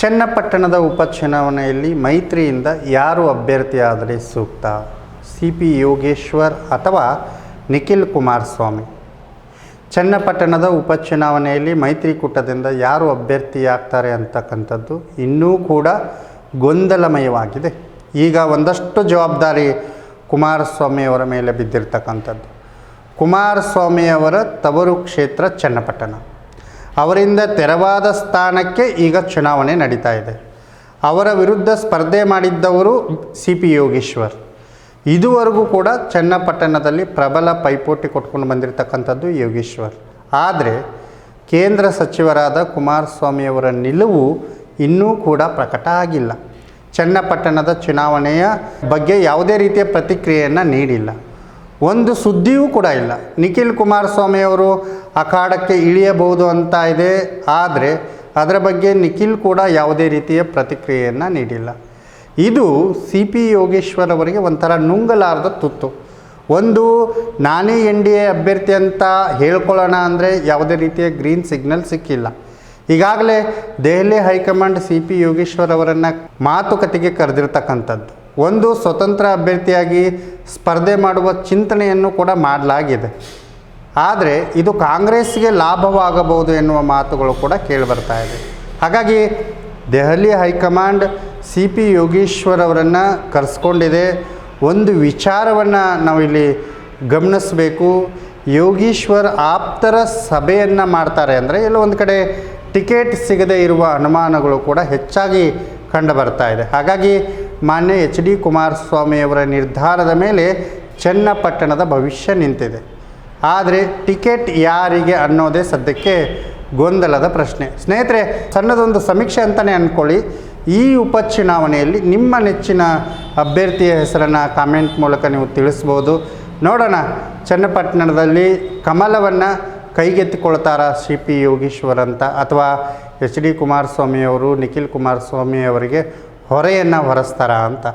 ಚನ್ನಪಟ್ಟಣದ ಉಪಚುನಾವಣೆಯಲ್ಲಿ ಮೈತ್ರಿಯಿಂದ ಯಾರು ಅಭ್ಯರ್ಥಿಯಾದರೆ ಸೂಕ್ತ? ಸಿ ಪಿ ಯೋಗೇಶ್ವರ್ ಅಥವಾ ನಿಖಿಲ್ ಕುಮಾರಸ್ವಾಮಿ? ಚನ್ನಪಟ್ಟಣದ ಉಪಚುನಾವಣೆಯಲ್ಲಿ ಮೈತ್ರಿಕೂಟದಿಂದ ಯಾರು ಅಭ್ಯರ್ಥಿಯಾಗ್ತಾರೆ ಅಂತಕ್ಕಂಥದ್ದು ಇನ್ನೂ ಕೂಡ ಗೊಂದಲಮಯವಾಗಿದೆ. ಈಗ ಒಂದಷ್ಟು ಜವಾಬ್ದಾರಿ ಕುಮಾರಸ್ವಾಮಿಯವರ ಮೇಲೆ ಬಿದ್ದಿರ್ತಕ್ಕಂಥದ್ದು. ಕುಮಾರಸ್ವಾಮಿಯವರ ತವರು ಕ್ಷೇತ್ರ ಚನ್ನಪಟ್ಟಣ. ಅವರಿಂದ ತೆರವಾದ ಸ್ಥಾನಕ್ಕೆ ಈಗ ಚುನಾವಣೆ ನಡೀತಾ ಇದೆ. ಅವರ ವಿರುದ್ಧ ಸ್ಪರ್ಧೆ ಮಾಡಿದ್ದವರು ಸಿ ಪಿ ಯೋಗೇಶ್ವರ್. ಇದುವರೆಗೂ ಕೂಡ ಚನ್ನಪಟ್ಟಣದಲ್ಲಿ ಪ್ರಬಲ ಪೈಪೋಟಿ ಕೊಟ್ಕೊಂಡು ಬಂದಿರತಕ್ಕಂಥದ್ದು ಯೋಗೇಶ್ವರ್. ಆದರೆ ಕೇಂದ್ರ ಸಚಿವರಾದ ಕುಮಾರಸ್ವಾಮಿಯವರ ನಿಲುವು ಇನ್ನೂ ಕೂಡ ಪ್ರಕಟ ಆಗಿಲ್ಲ. ಚನ್ನಪಟ್ಟಣದ ಚುನಾವಣೆಯ ಬಗ್ಗೆ ಯಾವುದೇ ರೀತಿಯ ಪ್ರತಿಕ್ರಿಯೆಯನ್ನು ನೀಡಿಲ್ಲ. ಒಂದು ಸುದ್ದಿಯೂ ಕೂಡ ಇಲ್ಲ. ನಿಖಿಲ್ ಕುಮಾರಸ್ವಾಮಿ ಅವರು ಅಖಾಡಕ್ಕೆ ಇಳಿಯಬಹುದು ಅಂತ ಇದೆ. ಆದರೆ ಅದರ ಬಗ್ಗೆ ನಿಖಿಲ್ ಕೂಡ ಯಾವುದೇ ರೀತಿಯ ಪ್ರತಿಕ್ರಿಯೆಯನ್ನು ನೀಡಿಲ್ಲ. ಇದು ಸಿ ಪಿ ಯೋಗೇಶ್ವರ್ ಅವರಿಗೆ ಒಂಥರ ನುಂಗಲಾರದ ತುತ್ತು. ಒಂದು, ನಾನೇ ಎನ್ ಡಿ ಎ ಅಭ್ಯರ್ಥಿ ಅಂತ ಹೇಳ್ಕೊಳ್ಳೋಣ ಅಂದರೆ ಯಾವುದೇ ರೀತಿಯ ಗ್ರೀನ್ ಸಿಗ್ನಲ್ ಸಿಕ್ಕಿಲ್ಲ. ಈಗಾಗಲೇ Delhi high command C P Yogeshwar ಅವರನ್ನು ಮಾತುಕತೆಗೆ ಕರೆದಿರ್ತಕ್ಕಂಥದ್ದು. ಒಂದು ಸ್ವತಂತ್ರ ಅಭ್ಯರ್ಥಿಯಾಗಿ ಸ್ಪರ್ಧೆ ಮಾಡುವ ಚಿಂತನೆಯನ್ನು ಕೂಡ ಮಾಡಲಾಗಿದೆ. ಆದರೆ ಇದು ಕಾಂಗ್ರೆಸ್ಗೆ ಲಾಭವಾಗಬಹುದು ಎನ್ನುವ ಮಾತುಗಳು ಕೂಡ ಕೇಳಿಬರ್ತಾ ಇದೆ. ಹಾಗಾಗಿ Delhi high command C P Yogeshwar ಅವರನ್ನು ಕರೆಸ್ಕೊಂಡಿದೆ. ಒಂದು ವಿಚಾರವನ್ನು ನಾವಿಲ್ಲಿ ಗಮನಿಸಬೇಕು. ಯೋಗೀಶ್ವರ್ ಆಪ್ತರ ಸಭೆಯನ್ನು ಮಾಡ್ತಾರೆ ಅಂದರೆ ಎಲ್ಲೋ ಒಂದು ಕಡೆ ಟಿಕೆಟ್ ಸಿಗದೇ ಇರುವ ಅನುಮಾನಗಳು ಕೂಡ ಹೆಚ್ಚಾಗಿ ಕಂಡು ಬರ್ತಾ ಇದೆ. ಹಾಗಾಗಿ ಮಾನ್ಯ ಎಚ್ ಡಿ ಕುಮಾರಸ್ವಾಮಿಯವರ ನಿರ್ಧಾರದ ಮೇಲೆ ಚನ್ನಪಟ್ಟಣದ ಭವಿಷ್ಯ ನಿಂತಿದೆ. ಆದರೆ ಟಿಕೆಟ್ ಯಾರಿಗೆ ಅನ್ನೋದೇ ಸದ್ಯಕ್ಕೆ ಗೊಂದಲದ ಪ್ರಶ್ನೆ. ಸ್ನೇಹಿತರೆ, ಸಣ್ಣದೊಂದು ಸಮೀಕ್ಷೆ ಅಂತಲೇ ಅಂದ್ಕೊಳ್ಳಿ ಈ ಉಪಚುನಾವಣೆಯಲ್ಲಿ ನಿಮ್ಮ ನೆಚ್ಚಿನ ಅಭ್ಯರ್ಥಿಯ ಹೆಸರನ್ನು ಕಾಮೆಂಟ್ ಮೂಲಕ ನೀವು ತಿಳಿಸ್ಬೋದು. ನೋಡೋಣ, ಚನ್ನಪಟ್ಟಣದಲ್ಲಿ ಕಮಲವನ್ನು ಕೈಗೆತ್ತಿಕೊಳ್ತಾರ ಸಿ ಪಿ ಯೋಗೀಶ್ವರ್ ಅಂತ? ಅಥವಾ ಎಚ್ ಡಿ ಕುಮಾರಸ್ವಾಮಿಯವರು, ನಿಖಿಲ್ ಕುಮಾರಸ್ವಾಮಿಯವರಿಗೆ ಹೊರೆಯನ್ನು ಹೊರಸ್ತಾರ ಅಂತ?